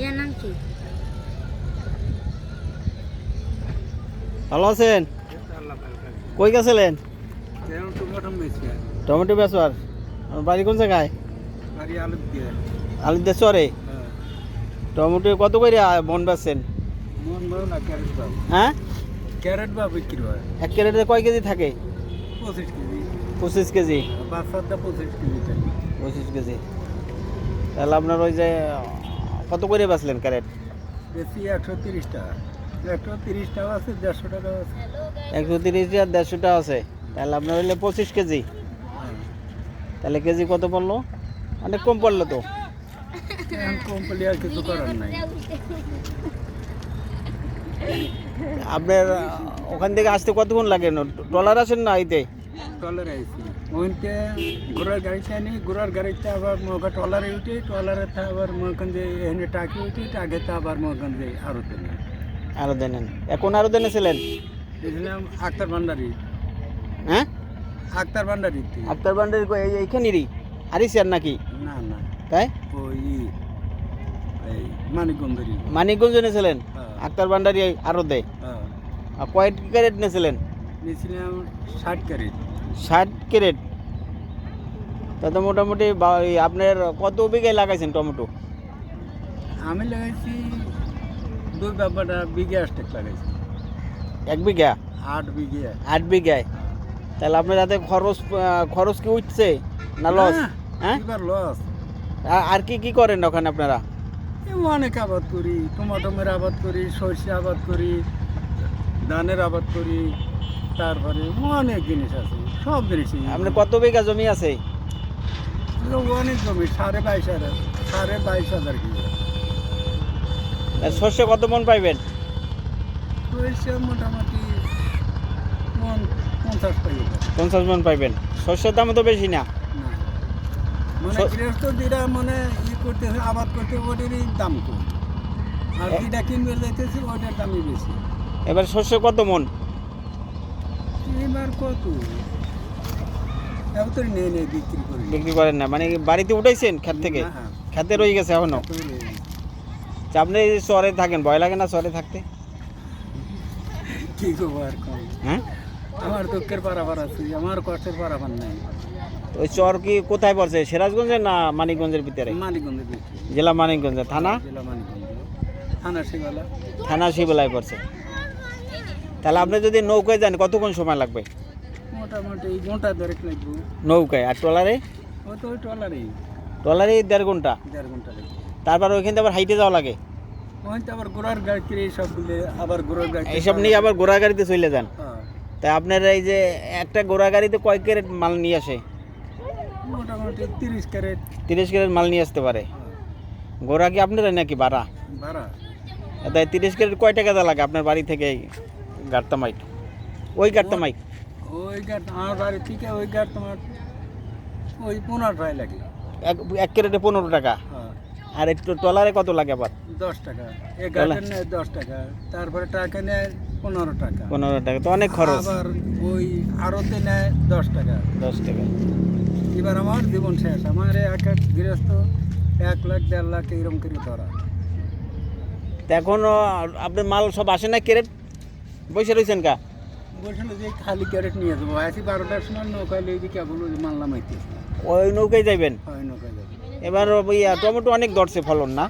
এর নাম কি? ভালো আছেন? কই গেছিলেন? টমেটো বেচবার বাড়ি কোন জায়গায়? আলিদের চরে টমেটো কত করে মন বেচছেন? হ্যাঁ? ক্যারেট বা বিক্রি হয় এক ক্যারেটে কয় কেজি থাকে? পঁচিশ কেজি। পঁচিশ কেজি পঁচিশ কেজি পঁচিশ কেজি। তাহলে আপনার ওই যে কত করে বেচলেন ক্যারেট? বেশি একশো তিরিশ টাকা। একশো তিরিশ টাকা আছে দেড়শো টাকা আছে। একশো তিরিশ আর দেড়শোটা আছে। তাহলে আপনার হইলে পঁচিশ কেজি। তাহলে কেজি কত পড়ল? অনেক কম পড়ল তো। এখন কোম্পানি আর কিছু করার নাই। আপনার ওখান থেকে আসতে কতক্ষণ লাগে? ট্রলার আসেন না আইতে? ট্রলারে আইসি ওইতে ঘোড়ার গাড়িতে আনি ঘোড়ার গাড়িতে আবার মগা ট্রলারে উঠে ট্রলারে আবার মগন যে এখানে টাকি উঠে টাকেতে আবার মগন যে আরও দেন আরও দেনেন এখন আরও দেনেছিলেন বুঝলাম আক্তার ভান্ডারি হ্যাঁ আক্তার ভান্ডারি আক্তার এই- এইখানেরই হারিসিয়ার নাকি না না তাই ওই মানিকগঞ্জেরই মানিকগঞ্জ এনেছিলেন। আক্তার বান্ডারি আরও দেয় কয় ক্যারেট নিয়েছিলেন নিয়েছিলাম ষাট ক্যারেট ষাট ক্যারেট। তা তো মোটামুটি আপনার কত বিঘায় লাগাইছেন টমেটো? আমি লাগাইছি দুই ব্যাপারটা বিঘে আসটেক লাগাইছি। এক বিঘা? আট বিঘে। আট বিঘায়। তাহলে আপনার যাতে খরচ খরচ কি উঠছে না লস হ্যাঁ? লস আর- আর কি কি করেন ওখানে আপনারা? অনেক আবাদ করি টমাটোমের আবাদ করি সর্ষে আবাদ করি ধানের আবাদ করি। তারপরে অনেক জিনিস আছে সব জিনিসই আপনার কত বিঘা জমি আছে? অনেক জমি সাড়ে বাইশ হাজার সাড়ে বাইশ হাজার কিলো। শস্য কত মন পাইবেন? মোটামুটি মন পঞ্চাশ পাই পঞ্চাশ মন পাইবেন। শস্যের দাম তো বেশি না। মানে মানে ই করতেছে আবাদ করতে ওটারই দাম কম। আর যেটা কিনবে যাইতেছে ওটার দামই বেশি। এবার শস্য কত মন? এবার কত? এবার তো বিক্রি করি। বিক্রি করেন না মানে বাড়িতে উঠাইছেন ক্ষেত থেকে। খেতে রয়ে গেছে এখনও? আপনি শহরে থাকেন ভয় লাগে না শহরে থাকতে? কি করব আর হ্যাঁ? আমার দুঃখের আছে আমার কষ্টের নাই। ওই চর কি কোথায় পড়ছে সিরাজগঞ্জে না মানিকগঞ্জের ভিতরে? মানিকগঞ্জে বিক্রি জেলা মানিকগঞ্জে থানা? জেলা মানিকগঞ্জ। থানা শিবালা থানা শিবলায় পড়ছে। তাহলে আপনি যদি নৌকায় যান কতক্ষণ সময় লাগবে? মোটামুটি ঘণ্টা দেড়েক লাগবে। নৌকায় আর ট্রলারে? ও তো ওই ট্রলারই। ট্রলারে দেড় ঘণ্টা? দেড় ঘণ্টা লাগবে। তারপর ওইখান থেকে আবার হাইটে যাওয়া লাগে? আবার ঘোড়ার গাড়ি কিনে আবার ঘোড়ার গাড়ি এইসব নিয়ে আবার ঘোড়া গাড়িতে চলে যান? হ্যাঁ, তা আপনার এই যে একটা ঘোড়া গাড়িতে কয় ক্যারেট মাল নিয়ে আসে? মোটামুটি তিরিশ ক্যারেট। তিরিশ ক্যারেট মাল নিয়ে আসতে পারে। ঘোড়া কি আপনার নাকি ভাড়া? ভাড়া। তাই তিরিশ ক্যারেট কয় টাকা দেওয়া লাগে আপনার বাড়ি থেকে? এই গাড়তামাইট ওই গাড়তামাইট ওই গাড়ি আমার বাড়ি থেকে ওই গাড়ি তোমার ওই পনেরো টাকা লাগে। এক এক ক্যারেটে পনেরো টাকা। হ্যাঁ। আর একটু ট্রলারে কত লাগে আবার? দশ টাকা। এক গাড়ি নেয় দশ টাকা তারপরে টাকা নেয় পনেরো টাকা। পনেরো টাকা তো অনেক খরচ। আবার ওই আরতে নেয় দশ টাকা। দশ টাকা। এবার আমার জীবন শেষ। আমার এক এক গৃহস্থ এক লাখ দেড় লাখ এরকম করে ধরা। এখনও আপনার মাল সব আসে না ক্যারেট? বসে রয়েছেন কা? যে খালি ক্যারেট নিয়ে যাব। আসি বারোটার সময় নৌকায় লেগে কেবল ওই মানলাম ওই নৌকায় যাইবেন? হয় নৌকায় এবার ওই টমেটো অনেক ধরছে ফলন না?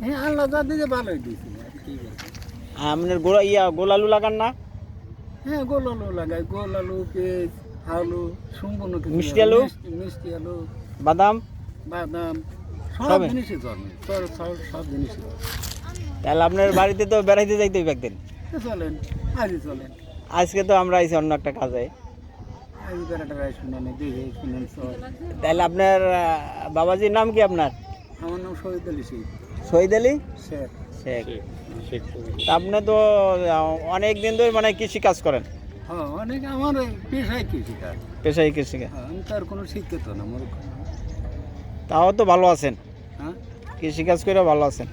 হ্যাঁ আল্লাহ যা দিয়েছে ভালোই দিয়েছে আর কি বলব। আপনার গোলা ইয়া গোলালু লাগান না? হ্যাঁ গোল আলু লাগাই। গোল আলু পেঁয়াজ আলু সম্পূর্ণ মিষ্টি আলু? মিষ্টি- আলু। বাদাম? বাদাম। সব? জিনিসই জন্মে। সব জিনিসই তাহলে আপনার বাড়িতে তো বেড়াইতে যাইতে একদিন? চলেন আজই চলেন। আজকে তো আমরা আইছি অন্য একটা কাজে। তাহলে আপনার বাবাজির নাম কি আপনার? আমার নাম শহীদ আলী সিং শহীদ আলী? শেখ। শেখ। তা আপনি তো অনেক দিন ধরে মানে কৃষি কাজ করেন। হ্যাঁ অনেক আমার পেশায় কৃষি কাজ। পেশায় কৃষি হ্যাঁ, আমি তার কোনো শিক্ষিত না মূর্খ তাও তো ভালো আছেন। হ্যাঁ? কৃষি কাজ করে ভালো আছেন।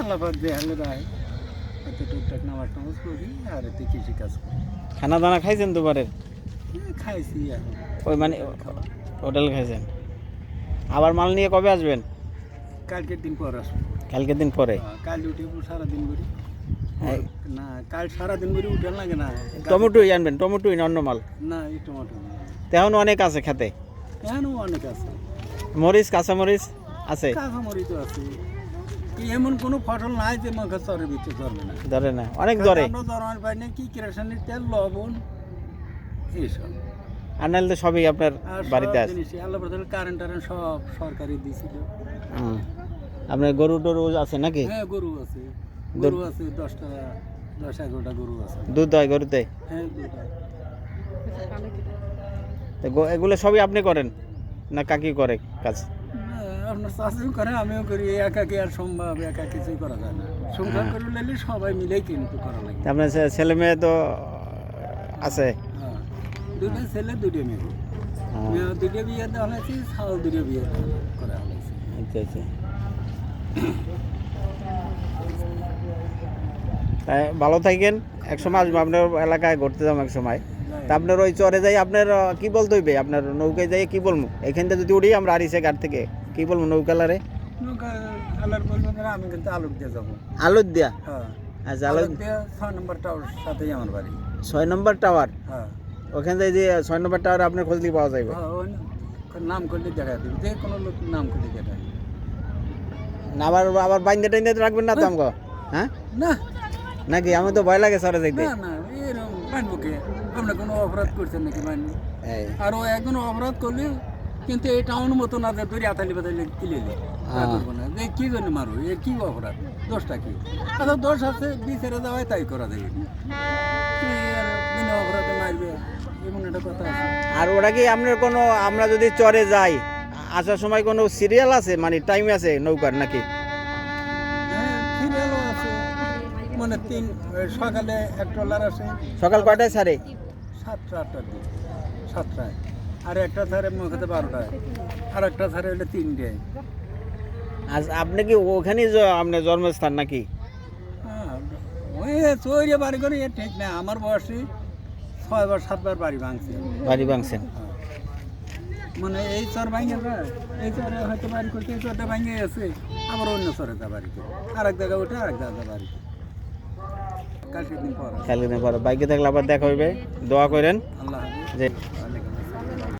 আল্লাহ দেখালে রায় টুকটাক নামাজ টামাজ করি আর এতে কৃষি কাজ করি। খানা দানা খাইছেন দুবারের হ্যাঁ, খাইছি ওই মানে হোটেল খাইছেন? আবার মাল নিয়ে কবে আসবেন? কালকের দিন পর আসব। কালকের দিন পরে? হ্যাঁ, কাল উঠে সারাদিন করি এই না কাল সারাদিন করে উঠে লাগে না। টমেটোই আনবেন টমেটোই না অন্য মাল? না এই টমেটো। তেমন অনেক আছে খেতে? এখনও অনেক আছে। মরিচ কাঁচা মরিচ আছে? কাঁচামরি তো আছে। এমন কোনো ফসল নাই যে মাখা ভিতরে চলবে না? ধরে না অনেক ধরে। আমরা পাই না কি কেরাসানির তেল লবণ এইসব। আর নাহলে তো সবই আপনার বাড়িতে আছে। আল্লাহ বদল কারেন্ট টারেন্ট সব সরকারি দিয়েছিল। আপনার গরু টরু আছে নাকি? হ্যাঁ গরু আছে। গরু আছে দশটা দশ এগারোটা গরু আছে। দুধ হয় গরুতে? হ্যাঁ এগুলো সবই আপনি করেন? না কাকি করে কাজ? আপনার চাষিও করে আমিও করি একা কি আর সম্ভব একা কিছুই করা যায় না। সংসার করে নিলে সবাই মিলেই কিন্তু করা লাগে। আপনার ছেলে মেয়ে তো আছে? হ্যাঁ। দুটো ছেলে দুটো মেয়ে। হ্যাঁ, মেয়ে দুটো বিয়ে দেওয়া হয়েছে ছাগল দুটো বিয়ে করা হয়েছে। আচ্ছা আচ্ছা। তাই ভালো থাকেন। এক সময় আসব আপনার এলাকায় ঘুরতে যাব এক সময়। তা আপনার ওই চরে যাই আপনার কি বলতে হইবে? আপনার নৌকায় যাই কি বলব? এখানটা যদি উঠি আমরা আরিসে ঘাট থেকে। কি বলব নৌকালারে আমি কিন্তু আলোক দিয়ে যাব। আলুর দিয়া? হ্যাঁ। আচ্ছা আলু আলোক দিয়ে ছয় নম্বর টাওয়ার সাথেই আমার বাড়ি। ছয় নম্বর টাওয়ার হ্যাঁ। ওখান থেকে যে ছয় নম্বর টাওয়ার আপনার খুঁজলি পাওয়া যাবে হ্যাঁ, নাম করলে দেখা দিবে। যে কোনো লোক নাম করলে দেখা আবার আবার বাইন্দে টাইন্দে রাখবেন না তো আমাকে হ্যাঁ? না। নাকি? আমি তো ভয় লাগে সরে যাইতে। না না এরকম মানবো কে? আমরা কোনো অপরাধ করছেন নাকি এই। আর ও একজন অপরাধ করলে কিন্তু এই টাউন মতো না ধরে আতালি বাতালি কিলেলে। যে কি জন্য মারো এর কি অপরাধ? দোষটা কি? আচ্ছা দোষ আছে বিচারে যাওয়াই তাই করা যাবে বিনা অপরাধে মারবে? এমন একটা কথা আর ওটা কি আপনার কোনো আমরা যদি চরে যাই আসার সময় কোনো সিরিয়াল আছে? মানে টাইম আছে নৌকার নাকি? হ্যাঁ মানে তিন সকালে এক ট্রলার আছে সকাল কয়টায় ছাড়ে? সাতটা আটটার দিকে। সাতটায়। আর একটা ধারে মুখতে বারোটায় আর একটা ধারে হলে তিনটায় আজ আপনি কি ওখানেই আপনার জন্মস্থান নাকি? হ্যাঁ, ওই চৈরে বাড়ি করে ঠিক না আমার বয়সে ছয়বার সাতবার বাড়ি ভাঙছে। বাড়ি ভাঙছেন হ্যাঁ। মানে এই চর ভাঙে এই চরে হয়তো বাড়ি করতে এই চরটা ভাঙে গেছে আবার অন্য চরে যা বাড়িতে। আর এক জায়গায় ওঠে আর এক জায়গায় বাড়িতে। কালকে দিন পর কালকে দিন পরে। বাইকে থাকলে আবার দেখা হইবে। দোয়া করেন। আল্লাহ যে